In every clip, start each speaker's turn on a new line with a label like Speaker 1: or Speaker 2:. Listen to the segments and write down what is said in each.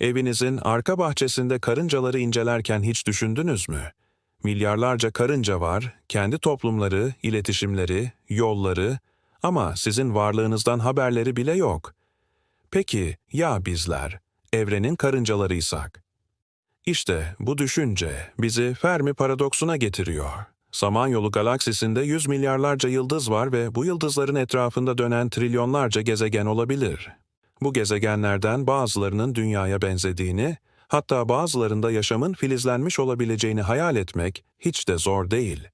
Speaker 1: Evinizin arka bahçesinde karıncaları incelerken hiç düşündünüz mü? Milyarlarca karınca var, kendi toplumları, iletişimleri, yolları ama sizin varlığınızdan haberleri bile yok. Peki ya bizler, evrenin karıncalarıysak? İşte bu düşünce bizi Fermi paradoksuna getiriyor. Samanyolu galaksisinde yüz milyarlarca yıldız var ve bu yıldızların etrafında dönen trilyonlarca gezegen olabilir. Bu gezegenlerden bazılarının dünyaya benzediğini, hatta bazılarında yaşamın filizlenmiş olabileceğini hayal etmek hiç de zor değil.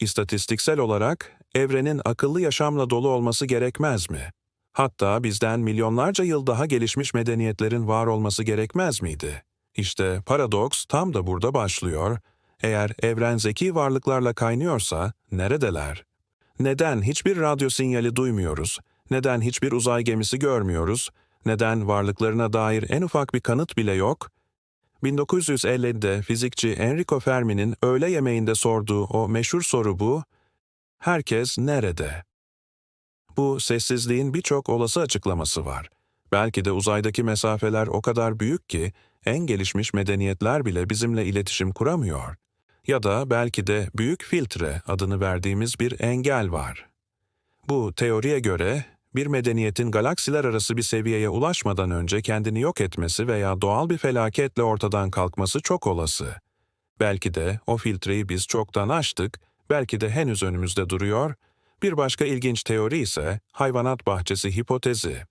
Speaker 1: İstatistiksel olarak evrenin akıllı yaşamla dolu olması gerekmez mi? Hatta bizden milyonlarca yıl daha gelişmiş medeniyetlerin var olması gerekmez miydi? İşte paradoks tam da burada başlıyor. Eğer evren zeki varlıklarla kaynıyorsa neredeler? Neden hiçbir radyo sinyali duymuyoruz? Neden hiçbir uzay gemisi görmüyoruz? Neden varlıklarına dair en ufak bir kanıt bile yok? 1950'de fizikçi Enrico Fermi'nin öğle yemeğinde sorduğu o meşhur soru bu. Herkes nerede? Bu sessizliğin birçok olası açıklaması var. Belki de uzaydaki mesafeler o kadar büyük ki en gelişmiş medeniyetler bile bizimle iletişim kuramıyor. Ya da belki de büyük filtre adını verdiğimiz bir engel var. Bu teoriye göre bir medeniyetin galaksiler arası bir seviyeye ulaşmadan önce kendini yok etmesi veya doğal bir felaketle ortadan kalkması çok olası. Belki de o filtreyi biz çoktan aştık, belki de henüz önümüzde duruyor. Bir başka ilginç teori ise hayvanat bahçesi hipotezi.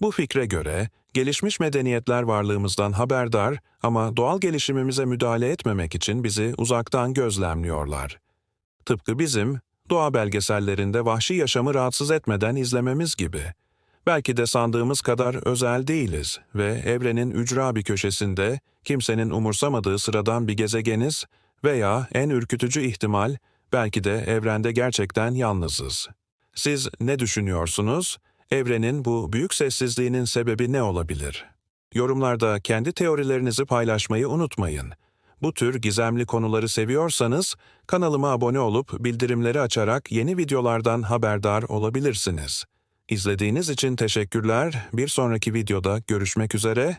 Speaker 1: Bu fikre göre gelişmiş medeniyetler varlığımızdan haberdar ama doğal gelişimimize müdahale etmemek için bizi uzaktan gözlemliyorlar. Tıpkı bizim doğa belgesellerinde vahşi yaşamı rahatsız etmeden izlememiz gibi. Belki de sandığımız kadar özel değiliz ve evrenin ücra bir köşesinde kimsenin umursamadığı sıradan bir gezegeniz veya en ürkütücü ihtimal belki de evrende gerçekten yalnızız. Siz ne düşünüyorsunuz? Evrenin bu büyük sessizliğinin sebebi ne olabilir? Yorumlarda kendi teorilerinizi paylaşmayı unutmayın. Bu tür gizemli konuları seviyorsanız kanalıma abone olup bildirimleri açarak yeni videolardan haberdar olabilirsiniz. İzlediğiniz için teşekkürler. Bir sonraki videoda görüşmek üzere.